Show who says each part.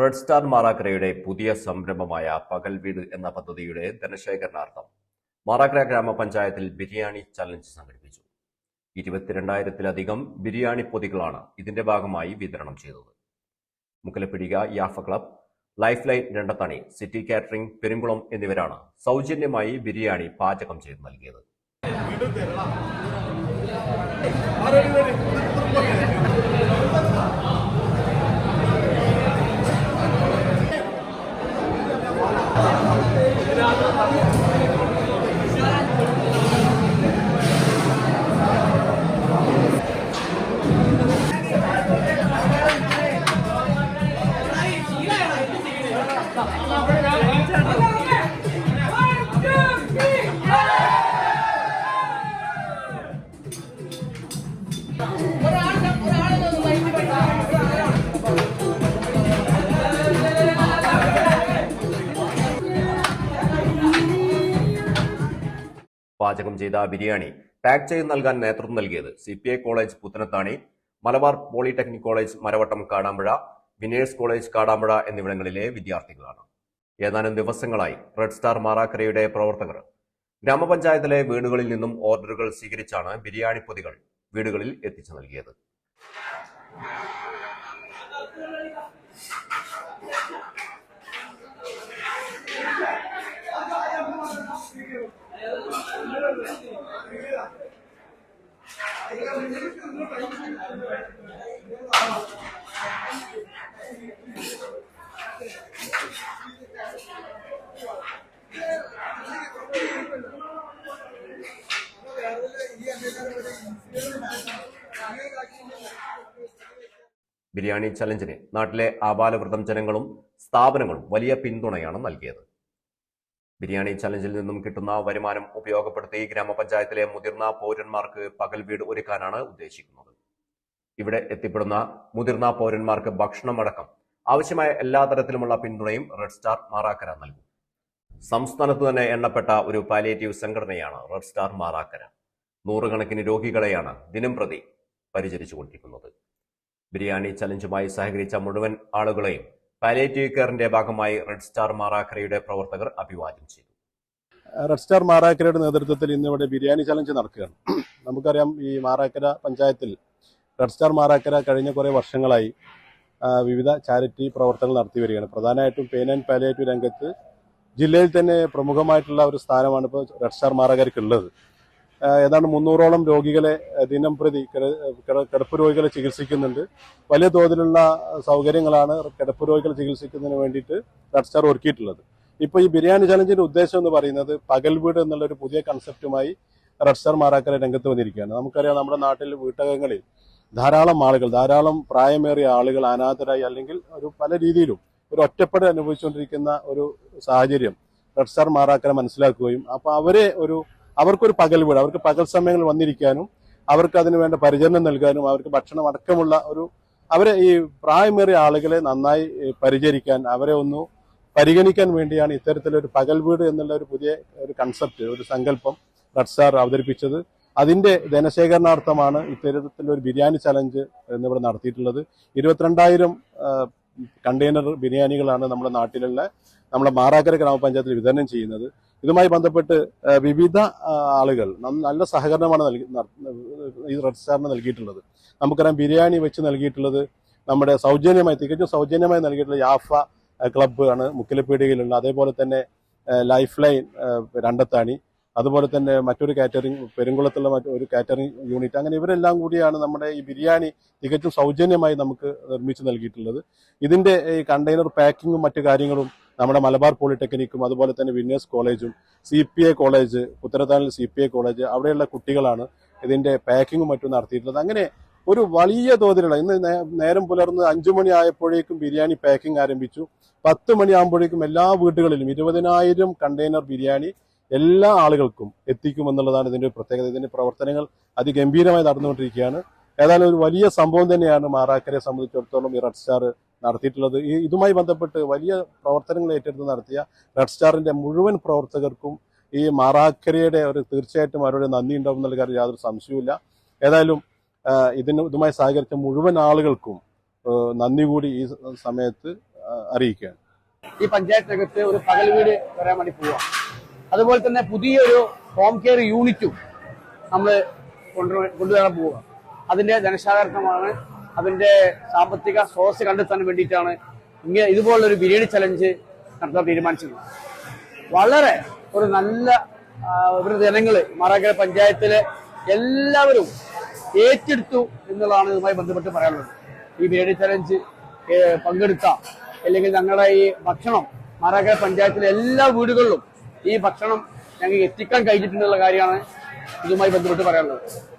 Speaker 1: Red star മാറാക്കരയുടെ പുതിയ സംരംഭമായ പകൽ വീട് എന്ന പദ്ധതിയുടെ ധനശേഖരണാർത്ഥം മാറാക്കര ഗ്രാമപഞ്ചായത്തിൽ ബിരിയാണി ചലഞ്ച് സംഘടിപ്പിച്ചു. ഇരുപത്തിരണ്ടായിരത്തിലധികം ബിരിയാണി പൊതികളാണ് ഇതിന്റെ ഭാഗമായി വിതരണം ചെയ്തത്. മുക്കലപ്പിടിക Jaffa club lifeline Randathani city catering Perungulam എന്നിവരാണ് സൗജന്യമായി ബിരിയാണി പാചകം ചെയ്ത് നൽകിയത്. Thank you. പാചകം ചെയ്ത ബിരിയാണി. ടാഗ് ചെയ്ത് നൽകാൻ നേതൃത്വം നൽകിയത് C P I college Puthanathani Malabar polytechnic college Maravattam Kadampuzha winners college Kadampuzha എന്നിവിടങ്ങളിലെ വിദ്യാർത്ഥികളാണ്. ഏതാനും ദിവസങ്ങളായി റെഡ് സ്റ്റാർ മാറാക്കരയുടെ പ്രവർത്തകർ. ഗ്രാമപഞ്ചായത്തിലെ വീടുകളിൽ നിന്നും ഓർഡറുകൾ സ്വീകരിച്ചാണ് ബിരിയാണി പൊതികൾ വീടുകളിൽ എത്തിച്ചു നൽകിയത്. ബിരിയാണി ചലഞ്ചിന് നാട്ടിലെ ആബാലവൃതം ജനങ്ങളും സ്ഥാപനങ്ങളും വലിയ പിന്തുണയാണ് നൽകിയത്. ബിരിയാണി ചലഞ്ചിൽ നിന്നും കിട്ടുന്ന വരുമാനം ഉപയോഗപ്പെടുത്തി ഗ്രാമപഞ്ചായത്തിലെ മുതിർന്ന പൗരന്മാർക്ക് പകൽ വീട് ഒരുക്കാനാണ് ഉദ്ദേശിക്കുന്നത്. ഇവിടെ എത്തിപ്പെടുന്ന മുതിർന്ന പൗരന്മാർക്ക് ഭക്ഷണമടക്കം ആവശ്യമായ എല്ലാ തരത്തിലുമുള്ള പിന്തുണയും റെഡ് സ്റ്റാർ മാറാക്കര നൽകും. സംസ്ഥാനത്ത് തന്നെ എണ്ണപ്പെട്ട ഒരു പാലിയേറ്റീവ് സംഘടനയാണ് റെഡ് സ്റ്റാർ മാറാക്കര. നൂറുകണക്കിന് രോഗികളെയാണ് ദിനം പ്രതി പരിചരിച്ചുകൊണ്ടിരിക്കുന്നത്. ബിരിയാണി ചലഞ്ചുമായി സഹകരിച്ച മുഴുവൻ ആളുകളെയും പാലിയേറ്റീവ് കെയറിന്റെ ഭാഗമായി റെഡ് സ്റ്റാർ മാറാക്കരയുടെ പ്രവർത്തകർ അഭിവാദ്യം ചെയ്തു.
Speaker 2: റെഡ് സ്റ്റാർ മാറാക്കരയുടെ നേതൃത്വത്തിൽ ഇന്ന് ഇവിടെ ബിരിയാണി ചലഞ്ച് നടക്കുകയാണ്. നമുക്കറിയാം ഈ മാറാക്കര പഞ്ചായത്തിൽ റെഡ് സ്റ്റാർ മാറാക്കര കഴിഞ്ഞ കുറേ വർഷങ്ങളായി വിവിധ ചാരിറ്റി പ്രവർത്തനങ്ങൾ നടത്തി വരികയാണ്. പ്രധാനമായിട്ടും പെയിൻ ആൻഡ് പാലിയേറ്റീവ് രംഗത്ത് ജില്ലയിൽ തന്നെ പ്രമുഖമായിട്ടുള്ള ഒരു സ്ഥാനമാണ് ഇപ്പോൾ റെഡ് സ്റ്റാർ മാറാക്കരയ്ക്കുള്ളത്. ഏതാണ്ട് മുന്നൂറോളം രോഗികളെ ദിനം പ്രതി കിട- കിട- കിടപ്പ് രോഗികളെ ചികിത്സിക്കുന്നുണ്ട്. വലിയ തോതിലുള്ള സൗകര്യങ്ങളാണ് കിടപ്പ് രോഗികളെ ചികിത്സിക്കുന്നതിന് വേണ്ടിയിട്ട് റെഡ് സ്റ്റാർ ഒരുക്കിയിട്ടുള്ളത്. ഇപ്പൊ ഈ ബിരിയാണി ചലഞ്ചിന്റെ ഉദ്ദേശം എന്ന് പറയുന്നത് പകൽ വീട് എന്നുള്ള ഒരു പുതിയ കൺസെപ്റ്റുമായി റെഡ് സ്റ്റാർ മാറാക്കര രംഗത്ത് വന്നിരിക്കുകയാണ്. നമുക്കറിയാം നമ്മുടെ നാട്ടിൽ വീട്ടകങ്ങളിൽ ധാരാളം ആളുകൾ ധാരാളം പ്രായമേറിയ ആളുകൾ അനാഥരായി അല്ലെങ്കിൽ ഒരു പല രീതിയിലും ഒരു ഒറ്റപ്പെടൽ അനുഭവിച്ചുകൊണ്ടിരിക്കുന്ന ഒരു സാഹചര്യം റെഡ് സ്റ്റാർ മാറാക്കര മനസ്സിലാക്കുകയും അപ്പൊ അവരെ ഒരു അവർക്കൊരു പകൽ വീട് അവർക്ക് പകൽ സമയങ്ങളിൽ വന്നിരിക്കാനും അവർക്ക് അതിന് വേണ്ട പരിചരണം നൽകാനും അവർക്ക് ഭക്ഷണം അടക്കമുള്ള ഒരു അവരെ ഈ പ്രായമേറിയ ആളുകളെ നന്നായി പരിചരിക്കാൻ അവരെ ഒന്ന് പരിഗണിക്കാൻ വേണ്ടിയാണ് ഇത്തരത്തിലൊരു പകൽ വീട് എന്നുള്ള ഒരു പുതിയ ഒരു കൺസെപ്റ്റ് ഒരു സങ്കല്പം റഡ്സാർ അവതരിപ്പിച്ചത്. അതിന്റെ ധനശേഖരണാർത്ഥമാണ് ഇത്തരത്തിലൊരു ബിരിയാണി ചലഞ്ച് എന്നിവിടെ നടത്തിയിട്ടുള്ളത്. ഇരുപത്തിരണ്ടായിരം കണ്ടെയ്നർ ബിരിയാണികളാണ് നമ്മുടെ നാട്ടിലുള്ള നമ്മുടെ മാറാക്കര ഗ്രാമപഞ്ചായത്തിൽ വിതരണം ചെയ്യുന്നത്. ഇതുമായി ബന്ധപ്പെട്ട് വിവിധ ആളുകൾ നല്ല സഹകരണമാണ് നൽകി ഈ റെഡ് സ്റ്റാറിന് നൽകിയിട്ടുള്ളത്. നമുക്കറിയാം ബിരിയാണി വെച്ച് നൽകിയിട്ടുള്ളത് നമ്മുടെ സൗജന്യമായി തികച്ചും സൗജന്യമായി നൽകിയിട്ടുള്ള യാഫ ക്ലബ്ബ് ആണ് മുക്കിലപ്പീടികയിലുള്ള. അതേപോലെ തന്നെ ലൈഫ് ലൈൻ രണ്ടത്താണി അതുപോലെ തന്നെ മറ്റൊരു കാറ്ററിംഗ് പെരുങ്കുളത്തുള്ള മറ്റൊരു കാറ്ററിംഗ് യൂണിറ്റ് അങ്ങനെ ഇവരെല്ലാം കൂടിയാണ് നമ്മുടെ ഈ ബിരിയാണി തികച്ചും സൗജന്യമായി നമുക്ക് നിർമ്മിച്ചു നൽകിയിട്ടുള്ളത്. ഇതിന്റെ ഈ കണ്ടെയ്നർ പാക്കിങ്ങും മറ്റു കാര്യങ്ങളും നമ്മുടെ മലബാർ പോളിടെക്നിക്കും അതുപോലെ തന്നെ വിന്നേഴ്സ് കോളേജും സി പി എ കോളേജ് ഉത്തരത്താനിൽ സി പി എ കോളേജ് അവിടെയുള്ള കുട്ടികളാണ് ഇതിന്റെ പാക്കിങ്ങും മറ്റും നടത്തിയിട്ടുള്ളത്. അങ്ങനെ ഒരു വലിയ തോതിലുള്ള ഇന്ന് നേരം പുലർന്ന് അഞ്ചു മണി ആയപ്പോഴേക്കും ബിരിയാണി പാക്കിംഗ് ആരംഭിച്ചു. പത്ത് മണിയാകുമ്പോഴേക്കും എല്ലാ വീടുകളിലും ഇരുപതിനായിരം കണ്ടെയ്നർ ബിരിയാണി എല്ലാ ആളുകൾക്കും എത്തിക്കുമെന്നുള്ളതാണ് ഇതിന്റെ ഒരു പ്രത്യേകത. ഇതിന്റെ പ്രവർത്തനങ്ങൾ അതിഗംഭീരമായി നടന്നുകൊണ്ടിരിക്കുകയാണ്. ഏതായാലും ഒരു വലിയ സംഭവം തന്നെയാണ് മാറാക്കരയെ സംബന്ധിച്ചിടത്തോളം ഈ റെഡ് സ്റ്റാർ നടത്തിയിട്ടുള്ളത്. ഈ ഇതുമായി ബന്ധപ്പെട്ട് വലിയ പ്രവർത്തനങ്ങൾ ഏറ്റെടുത്ത് നടത്തിയ റെഡ് സ്റ്റാറിന്റെ മുഴുവൻ പ്രവർത്തകർക്കും ഈ മാറാക്കരയുടെ ഒരു തീർച്ചയായിട്ടും അവരുടെ നന്ദി ഉണ്ടാവും എന്നുള്ള കാര്യം യാതൊരു സംശയവുമില്ല. ഏതായാലും ഇതിന് ഇതുമായി സഹകരിച്ച മുഴുവൻ ആളുകൾക്കും നന്ദി കൂടി ഈ സമയത്ത് അറിയിക്കുകയാണ്.
Speaker 3: ഈ പഞ്ചായത്തകത്ത് ഒരു പകൽ വീട് വരാൻ വേണ്ടി പോവാം അതുപോലെ തന്നെ പുതിയൊരു ഹോം കെയർ യൂണിറ്റും നമ്മൾ കൊണ്ടുവരാൻ കൊണ്ടുവരാൻ പോവുക. അതിന്റെ ധനശാകരണമാണ് അതിന്റെ സാമ്പത്തിക സ്രോതസ് കണ്ടെത്താൻ വേണ്ടിയിട്ടാണ് ഇങ്ങനെ ഇതുപോലൊരു ബിരിയാണി ചലഞ്ച് നടത്താൻ തീരുമാനിച്ചത്. വളരെ ഒരു നല്ല ഒരു ജനങ്ങൾ മാറാക്കര പഞ്ചായത്തിലെ എല്ലാവരും ഏറ്റെടുത്തു എന്നുള്ളതാണ് ഇതുമായി ബന്ധപ്പെട്ട് പറയാനുള്ളത്. ഈ ബിരിയാണി ചലഞ്ച് പങ്കെടുക്കാം. അല്ലെങ്കിൽ ഞങ്ങളുടെ ഈ ഭക്ഷണം മാറാക്കര പഞ്ചായത്തിലെ എല്ലാ വീടുകളിലും ഈ ഭക്ഷണം ഞങ്ങൾക്ക് എത്തിക്കാൻ കഴിഞ്ഞിട്ടുള്ള കാര്യമാണ് ഇതുമായി ബന്ധപ്പെട്ട് പറയാനുള്ളത്.